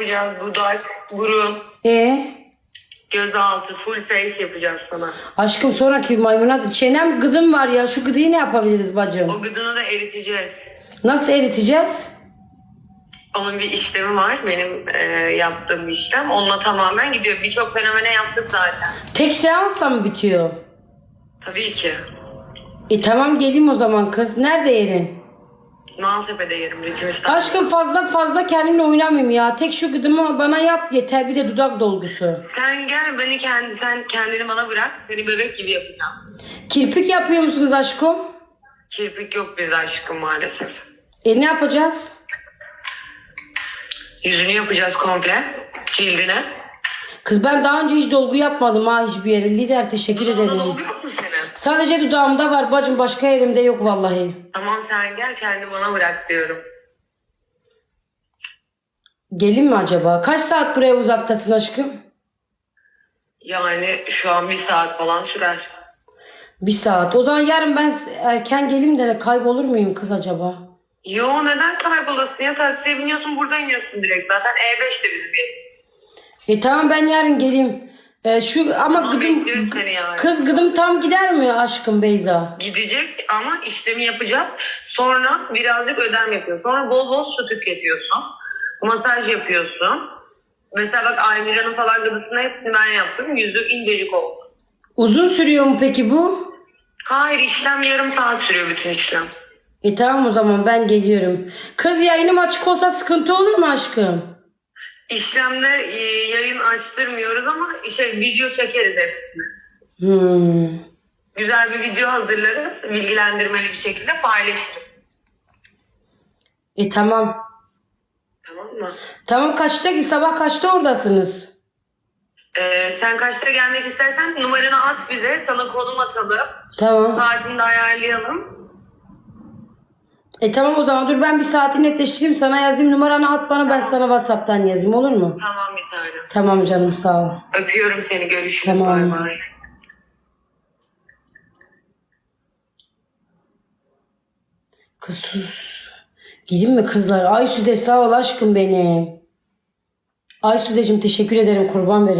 yapacağız. Dudak, burun, E gözaltı, full face yapacağız sana. aşkım sonraki maymuna çenem gıdım var ya şu gıdıyı ne yapabiliriz bacım? O gıdını da eriteceğiz. Nasıl eriteceğiz? Onun bir işlemi var. Benim e, yaptığım bir işlem. Onunla tamamen gidiyor. Birçok fenomene yaptık zaten. Tek seansla mı bitiyor? Tabii ki. E tamam geleyim o zaman kız. Nerede yerin? Maltepe'de yerim ritim İstanbul. Aşkım fazla fazla kendimle oynamayayım ya. Tek şu gıdımı bana yap yeter. Bir de dudak dolgusu. Sen gel beni kendi sen kendini bana bırak. Seni bebek gibi yapacağım. Kirpik yapıyor musunuz aşkım? Kirpik yok bizde aşkım maalesef. E ne yapacağız? Yüzünü yapacağız komple. Cildine. Kız ben daha önce hiç dolgu yapmadım ha hiçbir yere. Lider teşekkür ederim. dolgu yok mu senin? Sadece dudağımda var bacım başka yerimde yok vallahi. Tamam sen gel kendini bana bırak diyorum. Gelin mi acaba? Kaç saat buraya uzaktasın aşkım? Yani şu an bir saat falan sürer. Bir saat. O zaman yarın ben erken geleyim de kaybolur muyum kız acaba? Yo neden kaybolasın ya? Taksiye biniyorsun burada iniyorsun direkt. Zaten E5 de bizim yerimiz. E tamam ben yarın geleyim. E, şu ama Tamam gıdım bekliyoruz seni yani. kız gıdım tam gider mi aşkım Beyza? Gidecek ama işlemi yapacağız. Sonra birazcık ödem yapıyorsun. Sonra bol bol su tüketiyorsun. Masaj yapıyorsun. Mesela bak Aymira'nın falan gıdısını hepsini ben yaptım. Yüzü incecik oldu. Uzun sürüyor mu peki bu? Hayır işlem yarım saat sürüyor bütün işlem. E tamam o zaman ben geliyorum. Kız yayınım açık olsa sıkıntı olur mu aşkım? İşlemde e, yayın açtırmıyoruz ama şey video çekeriz hepsini. Hmm. Güzel bir video hazırlarız. Bilgilendirmeli bir şekilde paylaşırız. E tamam. Tamam mı? Tamam kaçta ki sabah kaçta oradasınız? Ee, sen kaçta gelmek istersen numaranı at bize. Sana konum atalım. Tamam. Saatini de ayarlayalım. E tamam o zaman dur ben bir saati netleştireyim sana yazayım numaranı at bana ben sana Whatsapp'tan yazayım olur mu? Tamam bir. Tamam canım sağ ol. Öpüyorum seni. Görüşürüz. Tamam. Bay bay. Kız sus. Gidin mi kızlar? Aysude sağ ol aşkım benim. Aysude'cim teşekkür ederim kurban verin.